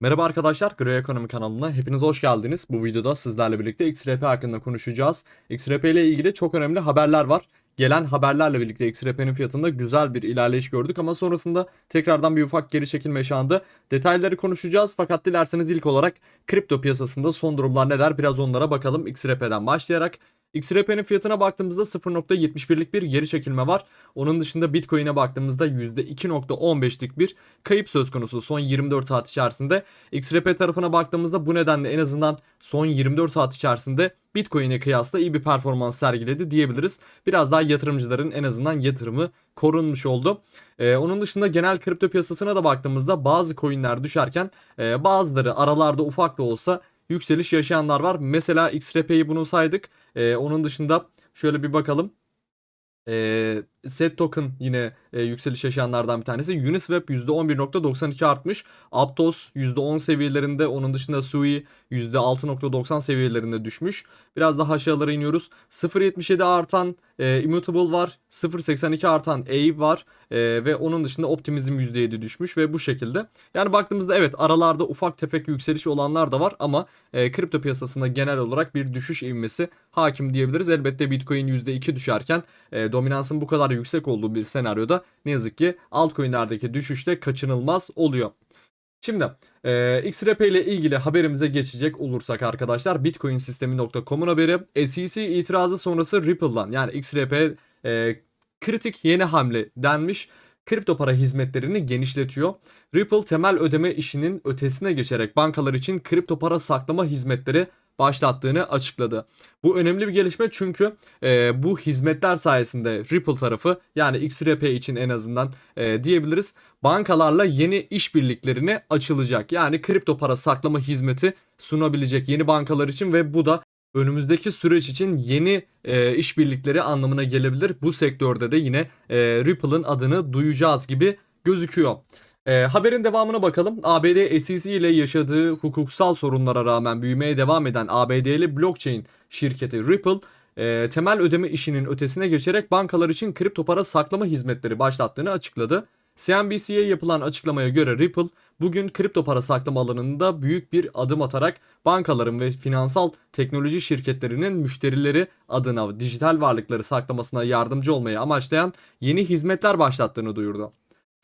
Merhaba arkadaşlar, Gray Ekonomi kanalına hepiniz hoş geldiniz. Bu videoda sizlerle birlikte XRP hakkında konuşacağız. XRP ile ilgili çok önemli haberler var. Gelen haberlerle birlikte XRP'nin fiyatında güzel bir ilerleyiş gördük ama sonrasında tekrardan bir ufak geri çekilme yaşandı. Detayları konuşacağız fakat dilerseniz ilk olarak kripto piyasasında son durumlar neler biraz onlara bakalım XRP'den başlayarak. XRP'nin fiyatına baktığımızda 0.71'lik bir geri çekilme var. Onun dışında Bitcoin'e baktığımızda %2.15'lik bir kayıp söz konusu son 24 saat içerisinde. XRP tarafına baktığımızda bu nedenle en azından son 24 saat içerisinde Bitcoin'e kıyasla iyi bir performans sergiledi diyebiliriz. Biraz daha yatırımcıların en azından yatırımı korunmuş oldu. Ee, onun dışında genel kripto piyasasına da baktığımızda bazı coinler düşerken e, bazıları aralarda ufak da olsa yükseliş yaşayanlar var. Mesela XRP'yi bunu saydık. Ee, onun dışında şöyle bir bakalım. Ee, Set Token yine e, yükseliş yaşayanlardan bir tanesi. Uniswap %11.92 artmış. Aptos %10 seviyelerinde. Onun dışında Sui %6.90 seviyelerinde düşmüş. Biraz daha aşağılara iniyoruz. 0.77 artan e, Immutable var. 0.82 artan Aave var. E, ve onun dışında Optimism %7 düşmüş ve bu şekilde. Yani baktığımızda evet aralarda ufak tefek yükseliş olanlar da var ama e, kripto piyasasında genel olarak bir düşüş ivmesi hakim diyebiliriz. Elbette Bitcoin %2 düşerken e, dominansın bu kadar yüksek olduğu bir senaryoda ne yazık ki altcoin'lerdeki düşüşte kaçınılmaz oluyor. Şimdi e, XRP ile ilgili haberimize geçecek olursak arkadaşlar bitcoinsistemi.com'un haberi SEC itirazı sonrası Ripple'dan yani XRP e, kritik yeni hamle denmiş kripto para hizmetlerini genişletiyor. Ripple temel ödeme işinin ötesine geçerek bankalar için kripto para saklama hizmetleri başlattığını açıkladı. Bu önemli bir gelişme çünkü e, bu hizmetler sayesinde Ripple tarafı yani XRP için en azından e, diyebiliriz bankalarla yeni işbirliklerini açılacak. Yani kripto para saklama hizmeti sunabilecek yeni bankalar için ve bu da önümüzdeki süreç için yeni e, işbirlikleri anlamına gelebilir. Bu sektörde de yine e, Ripple'ın adını duyacağız gibi gözüküyor. E, haberin devamına bakalım. ABD SEC ile yaşadığı hukuksal sorunlara rağmen büyümeye devam eden ABD'li blockchain şirketi Ripple e, temel ödeme işinin ötesine geçerek bankalar için kripto para saklama hizmetleri başlattığını açıkladı. CNBC'ye yapılan açıklamaya göre Ripple bugün kripto para saklama alanında büyük bir adım atarak bankaların ve finansal teknoloji şirketlerinin müşterileri adına dijital varlıkları saklamasına yardımcı olmayı amaçlayan yeni hizmetler başlattığını duyurdu.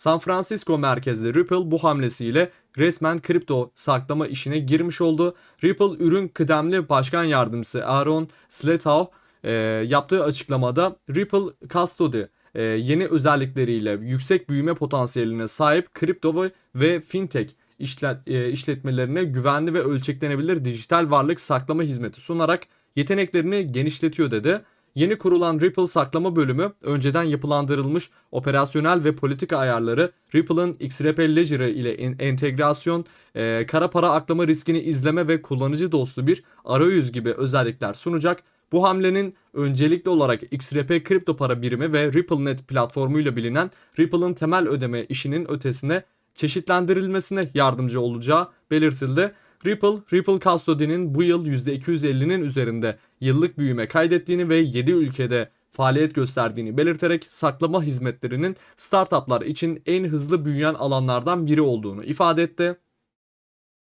San Francisco merkezli Ripple bu hamlesiyle resmen kripto saklama işine girmiş oldu. Ripple ürün kıdemli başkan yardımcısı Aaron Sletow e, yaptığı açıklamada Ripple Custody e, yeni özellikleriyle yüksek büyüme potansiyeline sahip kripto ve, fintech işlet, e, işletmelerine güvenli ve ölçeklenebilir dijital varlık saklama hizmeti sunarak yeteneklerini genişletiyor dedi. Yeni kurulan Ripple saklama bölümü önceden yapılandırılmış operasyonel ve politika ayarları Ripple'ın XRP Ledger ile entegrasyon, e, kara para aklama riskini izleme ve kullanıcı dostu bir arayüz gibi özellikler sunacak. Bu hamlenin öncelikli olarak XRP kripto para birimi ve RippleNet platformuyla bilinen Ripple'ın temel ödeme işinin ötesine çeşitlendirilmesine yardımcı olacağı belirtildi. Ripple, Ripple Custody'nin bu yıl %250'nin üzerinde yıllık büyüme kaydettiğini ve 7 ülkede faaliyet gösterdiğini belirterek saklama hizmetlerinin startuplar için en hızlı büyüyen alanlardan biri olduğunu ifade etti.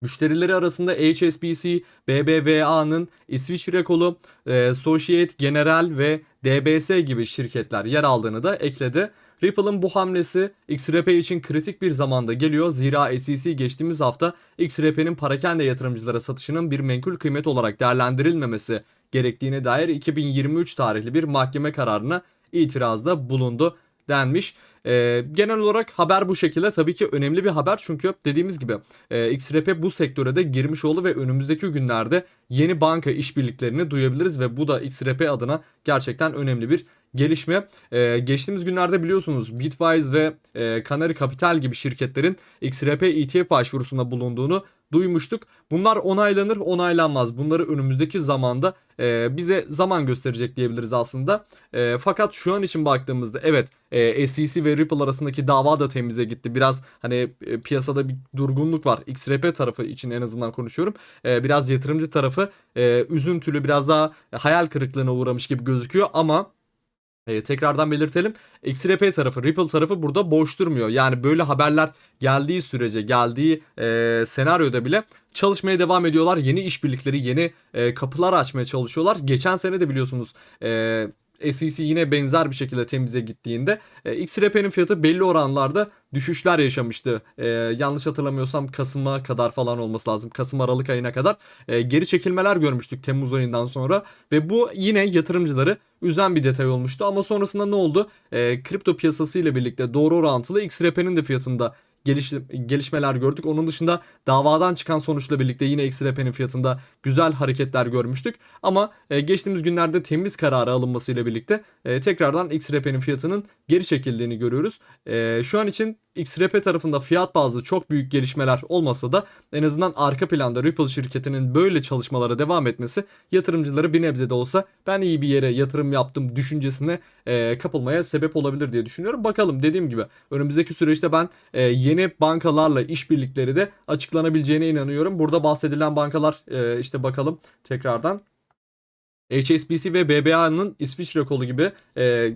Müşterileri arasında HSBC, BBVA'nın İsviçre kolu, e, Societe Generale ve DBS gibi şirketler yer aldığını da ekledi. Ripple'ın bu hamlesi XRP için kritik bir zamanda geliyor. Zira SEC geçtiğimiz hafta XRP'nin parakende yatırımcılara satışının bir menkul kıymet olarak değerlendirilmemesi gerektiğine dair 2023 tarihli bir mahkeme kararına itirazda bulundu denmiş. Ee, genel olarak haber bu şekilde tabii ki önemli bir haber çünkü dediğimiz gibi e, XRP bu sektöre de girmiş oldu ve önümüzdeki günlerde yeni banka işbirliklerini duyabiliriz ve bu da XRP adına gerçekten önemli bir gelişme. Ee, geçtiğimiz günlerde biliyorsunuz Bitwise ve e, Canary Capital gibi şirketlerin XRP ETF başvurusunda bulunduğunu duymuştuk. Bunlar onaylanır onaylanmaz. Bunları önümüzdeki zamanda e, bize zaman gösterecek diyebiliriz aslında. E, fakat şu an için baktığımızda evet e, SEC ve Ripple arasındaki dava da temize gitti. Biraz hani e, piyasada bir durgunluk var. XRP tarafı için en azından konuşuyorum. E, biraz yatırımcı tarafı e, üzüntülü biraz daha hayal kırıklığına uğramış gibi gözüküyor ama E, tekrardan belirtelim. XRP tarafı, Ripple tarafı burada boş durmuyor. Yani böyle haberler geldiği sürece, geldiği e, senaryoda bile çalışmaya devam ediyorlar. Yeni işbirlikleri, yeni e, kapılar açmaya çalışıyorlar. Geçen sene de biliyorsunuz e, SEC yine benzer bir şekilde temize gittiğinde e, XRP'nin fiyatı belli oranlarda düşüşler yaşamıştı. E, yanlış hatırlamıyorsam Kasım'a kadar falan olması lazım. Kasım Aralık ayına kadar e, geri çekilmeler görmüştük Temmuz ayından sonra ve bu yine yatırımcıları üzen bir detay olmuştu ama sonrasında ne oldu? E, kripto piyasası ile birlikte doğru orantılı XRP'nin de fiyatında geliş, gelişmeler gördük. Onun dışında davadan çıkan sonuçla birlikte yine XRP'nin fiyatında güzel hareketler görmüştük. Ama e, geçtiğimiz günlerde temiz kararı alınmasıyla birlikte e, tekrardan XRP'nin fiyatının geri çekildiğini görüyoruz. E, şu an için XRP tarafında fiyat bazlı çok büyük gelişmeler olmasa da en azından arka planda Ripple şirketinin böyle çalışmalara devam etmesi yatırımcıları bir nebze de olsa ben iyi bir yere yatırım yaptım düşüncesine e, kapılmaya sebep olabilir diye düşünüyorum. Bakalım dediğim gibi önümüzdeki süreçte ben e, yeni bankalarla işbirlikleri de açıklanabileceğine inanıyorum. Burada bahsedilen bankalar e, işte bakalım tekrardan HSBC ve BBA'nın İsviçre kolu gibi e,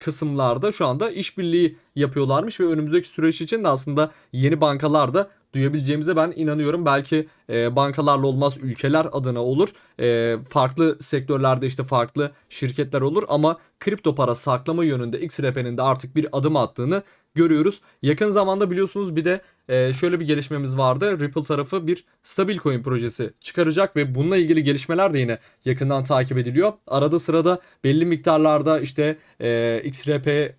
kısımlarda şu anda işbirliği yapıyorlarmış ve önümüzdeki süreç için de aslında yeni bankalar da duyabileceğimize ben inanıyorum. Belki e, bankalarla olmaz ülkeler adına olur. E, farklı sektörlerde işte farklı şirketler olur ama kripto para saklama yönünde XRP'nin de artık bir adım attığını görüyoruz. Yakın zamanda biliyorsunuz bir de e, şöyle bir gelişmemiz vardı. Ripple tarafı bir stabil coin projesi çıkaracak ve bununla ilgili gelişmeler de yine yakından takip ediliyor. Arada sırada belli miktarlarda işte e, XRP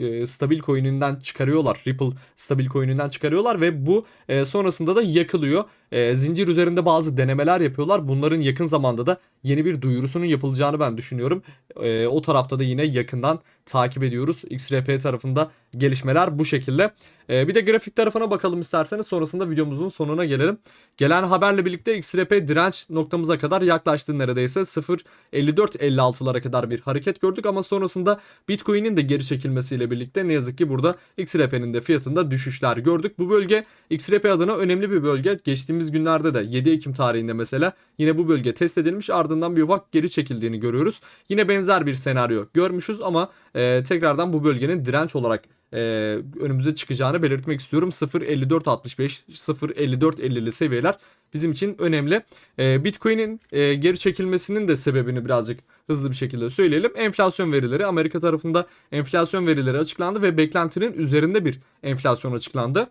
e, stabil coin'inden çıkarıyorlar. Ripple stabil coin'inden çıkarıyorlar ve bu e, sonrasında da yakılıyor. E, zincir üzerinde bazı denemeler yapıyorlar. Bunların yakın zamanda da yeni bir duyurusunun yapılacağını ben düşünüyorum. E, o tarafta da yine yakından takip ediyoruz. XRP tarafında gelişmeler bu şekilde. E, bir de grafik tarafına bakalım isterseniz. Sonrasında videomuzun sonuna gelelim. Gelen haberle birlikte XRP direnç noktamıza kadar yaklaştı neredeyse 0.54-56'lara kadar bir hareket gördük ama sonrasında Bitcoin'in de geri çekilmesiyle birlikte ne yazık ki burada XRP'nin de fiyatında düşüşler gördük. Bu bölge XRP adına önemli bir bölge. Geçtiğimiz günlerde de 7 Ekim tarihinde mesela yine bu bölge test edilmiş ardından bir ufak geri çekildiğini görüyoruz. Yine benzer bir senaryo görmüşüz ama e, tekrardan bu bölgenin direnç olarak e, önümüze çıkacağını belirtmek istiyorum. 0.54.65, 0.54.50'li seviyeler bizim için önemli. E, Bitcoin'in e, geri çekilmesinin de sebebini birazcık hızlı bir şekilde söyleyelim. Enflasyon verileri Amerika tarafında enflasyon verileri açıklandı ve beklentinin üzerinde bir enflasyon açıklandı.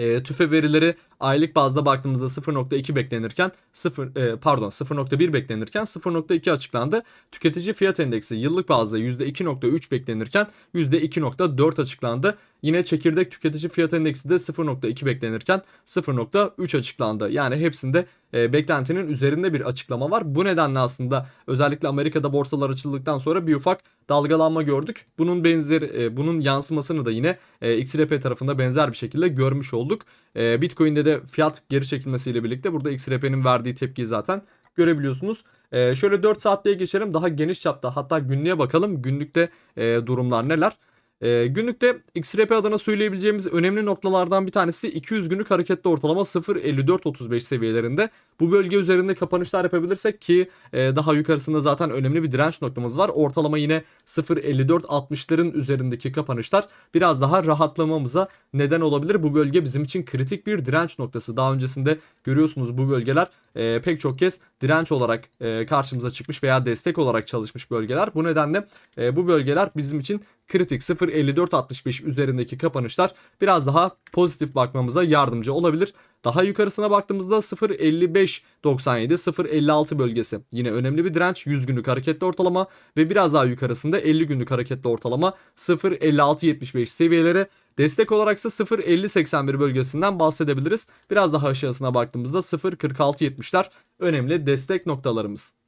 E, tüfe verileri aylık bazda baktığımızda 0.2 beklenirken 0 e, pardon 0.1 beklenirken 0.2 açıklandı. Tüketici fiyat endeksi yıllık bazda %2.3 beklenirken %2.4 açıklandı. Yine çekirdek tüketici fiyat endeksi de 0.2 beklenirken 0.3 açıklandı. Yani hepsinde e, beklentinin üzerinde bir açıklama var. Bu nedenle aslında özellikle Amerika'da borsalar açıldıktan sonra bir ufak dalgalanma gördük. Bunun benzeri e, bunun yansımasını da yine e, XRP tarafında benzer bir şekilde görmüş olduk. E, Bitcoin'de de fiyat geri çekilmesiyle birlikte burada XRP'nin verdiği tepkiyi zaten görebiliyorsunuz. Ee, şöyle 4 saatliğe geçelim daha geniş çapta hatta günlüğe bakalım günlükte e, durumlar neler. E, günlükte XRP adına söyleyebileceğimiz önemli noktalardan bir tanesi 200 günlük hareketli ortalama 0.5435 seviyelerinde. Bu bölge üzerinde kapanışlar yapabilirsek ki e, daha yukarısında zaten önemli bir direnç noktamız var. Ortalama yine 0.5460'ların üzerindeki kapanışlar biraz daha rahatlamamıza neden olabilir. Bu bölge bizim için kritik bir direnç noktası. Daha öncesinde görüyorsunuz bu bölgeler e, pek çok kez direnç olarak e, karşımıza çıkmış veya destek olarak çalışmış bölgeler. Bu nedenle e, bu bölgeler bizim için kritik 0.5465 üzerindeki kapanışlar biraz daha pozitif bakmamıza yardımcı olabilir. Daha yukarısına baktığımızda 0.5597 0.56 bölgesi yine önemli bir direnç 100 günlük hareketli ortalama ve biraz daha yukarısında 50 günlük hareketli ortalama 0.5675 seviyeleri Destek olaraksa 0.5081 bölgesinden bahsedebiliriz. Biraz daha aşağısına baktığımızda 0.4670'ler önemli destek noktalarımız.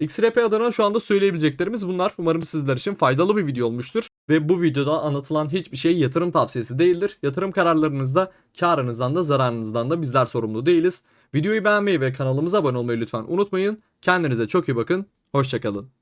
XRP adına şu anda söyleyebileceklerimiz bunlar. Umarım sizler için faydalı bir video olmuştur. Ve bu videoda anlatılan hiçbir şey yatırım tavsiyesi değildir. Yatırım kararlarınızda karınızdan da zararınızdan da bizler sorumlu değiliz. Videoyu beğenmeyi ve kanalımıza abone olmayı lütfen unutmayın. Kendinize çok iyi bakın. Hoşçakalın.